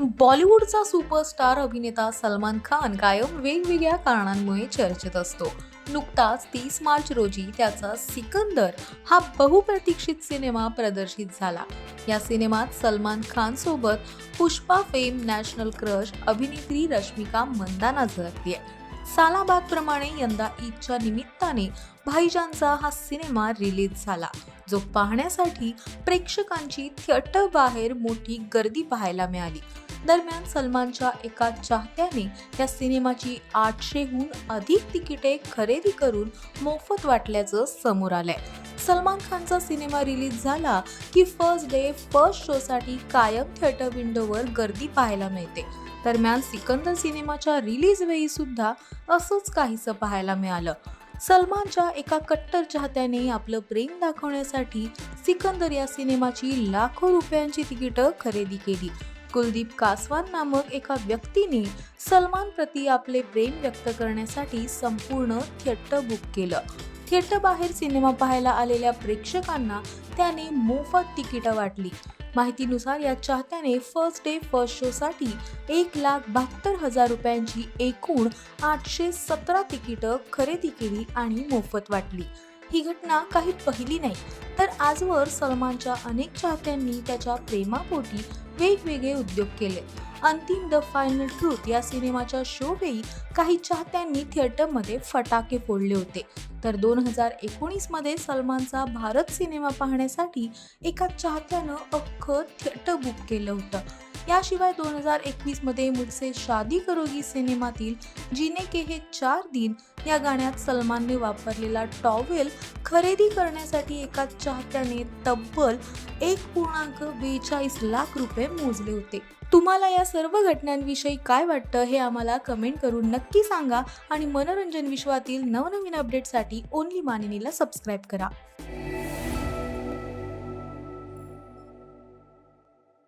बॉलिवूडचा superstar अभिनेता सलमान खान कायम वेगवेगळ्या कारणांमुळे चर्चेत असतो. नुकताच तीस मार्च रोजी त्याचा सिकंदर हा बहुप्रतीक्षित सिनेमा प्रदर्शित झाला. या सिनेमात सलमान खान सोबत पुष्पा फेम नॅशनल क्रश अभिनेत्री रश्मिका मंदाना झळकलीय सालाबाद प्रमाणे यंदा ईदच्या निमित्ताने भाईजानचा हा सिनेमा रिलीज झाला जो पाहण्यासाठी प्रेक्षकांची थिएटर बाहेर मोठी गर्दी पाहायला मिळाली. दरम्यान सलमानच्या एका चाहत्याने या सिनेमाची आठशेहून अधिक तिकिटे खरेदी करून मोफत वाटल्याचं समोर आलंय. सलमान खानचा सिनेमा रिलीज झाला की फर्स्ट डे फर्स्ट शोसाठी कायम थिएटर विंडोवर गर्दी पाहायला मिळते. दरम्यान सिकंदर सिनेमाच्या रिलीज वेळी सुद्धा असंच काहीसं पाहायला मिळालं. सलमानच्या एका कट्टर चाहत्याने आपलं प्रेम दाखवण्यासाठी सिकंदर या सिनेमाची लाखो रुपयांची तिकीटं खरेदी केली. कुलदीप कासवान नामक एका व्यक्तीने सलमान प्रती आपले प्रेम व्यक्त करण्यासाठी संपूर्ण थिएटर बुक केलं. थिएटर बाहेर सिनेमा पाहायला आलेल्या प्रेक्षकांना त्याने मोफत तिकीटं वाटली. माहितीनुसार या चाहत्याने फर्स्ट डे फर्स्ट शो साठी एक लाख बहात्तर हजार रुपयांची एकूण आठशे सतरा तिकीटं खरेदी केली आणि मोफत वाटली. ही घटना काही पहिली नाही तर आजवर सलमानच्या अनेक चाहत्यांनी त्याच्या प्रेमापोटी वेगवेगळे उद्योग केले. अंतिम द फायनल ट्रूथ या सिनेमाच्या शोवेळी काही चाहत्यांनी थिएटरमध्ये फटाके फोडले होते. तर दोन हजार एकोणीसमध्ये सलमानचा भारत सिनेमा पाहण्यासाठी एका चाहत्यानं अख्खं थिएटर बुक केलं होतं. याशिवाय दोन हजार एकवीसमध्ये मुझसे शादी करोगी सिनेमातील जिने के हे चार दिन या गाण्यात सलमानने वापरलेला टॉवेल खरेदी करण्यासाठी एका चाहत्याने तब्बल एक पूर्णांक बेचाळीस लाख रुपये मोजले होते. तुम्हाला या सर्व घटनांविषयी काय वाटतं हे आम्हाला कमेंट करून नक्की सांगा आणि मनोरंजन विश्वातील नवनवीन अपडेटसाठी ओनली मानिनीला सबस्क्राईब करा.